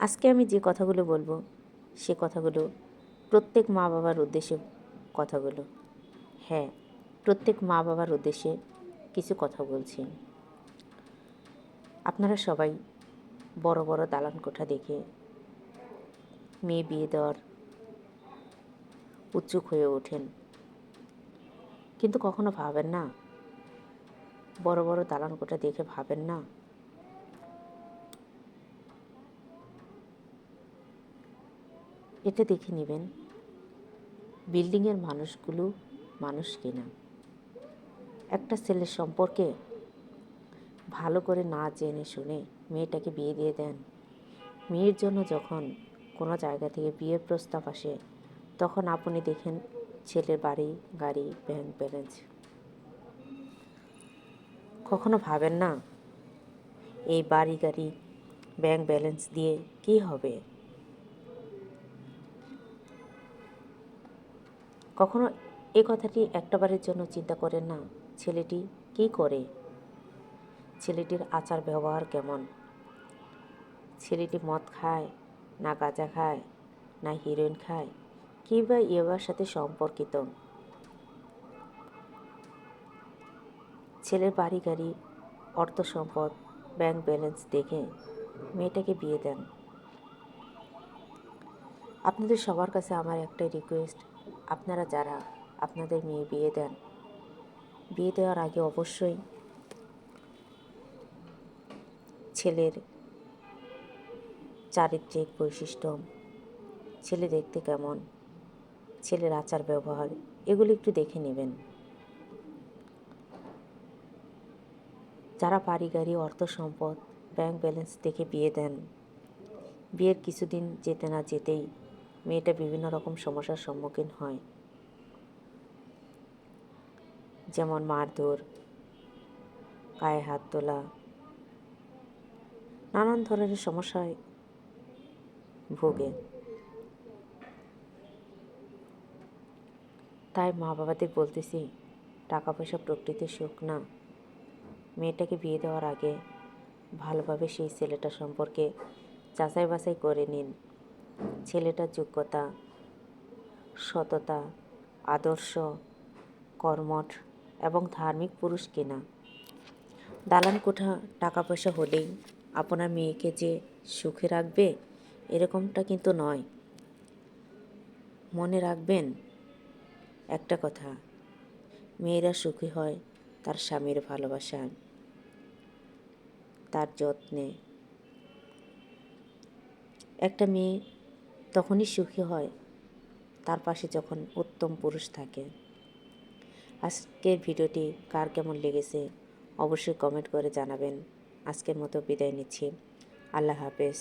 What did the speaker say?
আজকে আমি যে কথাগুলো বলব, সে কথাগুলো প্রত্যেক মা বাবার উদ্দেশ্যে কথাগুলো। হ্যাঁ প্রত্যেক মা বাবার উদ্দেশ্যে কিছু কথা বলছি। আপনারা সবাই বড় বড় দালান কোঠা দেখে মেয়ে বিয়ে দেওয়ার উৎসুক হয়ে ওঠেন। কিন্তু কখনো ভাবেন না? বড় বড় দালান কোঠা দেখে ভাবেন না? এটা দেখে নেবেন। বিল্ডিংয়ের মানুষগুলো মানুষ কিনা। একটা ছেলের সম্পর্কে ভালো করে না জেনে শুনে মেয়েটাকে বিয়ে দিয়ে দেন। মেয়ের জন্য যখন কোনো জায়গা থেকে বিয়ের প্রস্তাব আসে, তখন আপনি দেখেন ছেলের বাড়ি, গাড়ি, ব্যাংক ব্যালেন্স। কখনো ভাবেন না, এই বাড়ি, গাড়ি, ব্যাংক ব্যালেন্স দিয়ে কি হবে? কখনো এ কথাটি একটাবারের জন্য চিন্তা করেন না, ছেলেটি কি করে? ছেলেটির আচার ব্যবহার কেমন? ছেলেটি মদ খায়, না গাঁজা খায়, না হিরোইন খায়, কিংবা ইয়োগার সাথে সম্পর্কিত? ছেলের বাড়ি গাড়ি, অর্থ সম্পদ, ব্যাংক ব্যালেন্স দেখে মেয়েটাকে বিয়ে দেন। আপনাদের সবার কাছে আমার একটাই রিকোয়েস্ট আপনারা যারা আপনাদের মেয়ে বিয়ে দেন, বিয়ে দেওয়ার আগে অবশ্যই ছেলের চারিত্রিক বৈশিষ্ট্য, ছেলে দেখতে কেমন, ছেলের আচার ব্যবহার, এগুলো একটু দেখে নেবেন। যারা গাড়ি, অর্থ সম্পদ ব্যাংক ব্যালেন্স দেখে বিয়ে দেন, বিয়ের কিছুদিন যেতে না যেতেই মেয়েটা বিভিন্ন রকম সমস্যার সম্মুখীন হয়। যেমন মারধর গায়ে হাত তোলা, নানান ধরনের সমস্যায় ভোগে। তাই মা বাবাদের বলতেছি টাকা পয়সা প্রকৃতির সুখ না। মেয়েটাকে বিয়ে দেওয়ার আগে ভালোভাবে সেই ছেলেটা সম্পর্কে যাচাই বাছাই করে নিন। ছেলেটার যোগ্যতা, সততা, আদর্শ, কর্মঠ এবং ধার্মিক পুরুষ কিনা? দালান কোঠা টাকা পয়সা হলেই আপনার মেয়েকে যে সুখে রাখবে, এরকমটা কিন্তু নয়। মনে রাখবেন একটা কথা, মেয়েরা সুখী হয় তার স্বামীর ভালোবাসায়, তার যত্নে। একটা মেয়ে তখনই সুখী হয়। তার পাশে যখন উত্তম পুরুষ থাকে। আজকের ভিডিওটি কার কেমন লেগেছে অবশ্যই কমেন্ট করে জানাবেন। আজকের মতো বিদায় নিচ্ছি। আল্লাহ হাফেজ।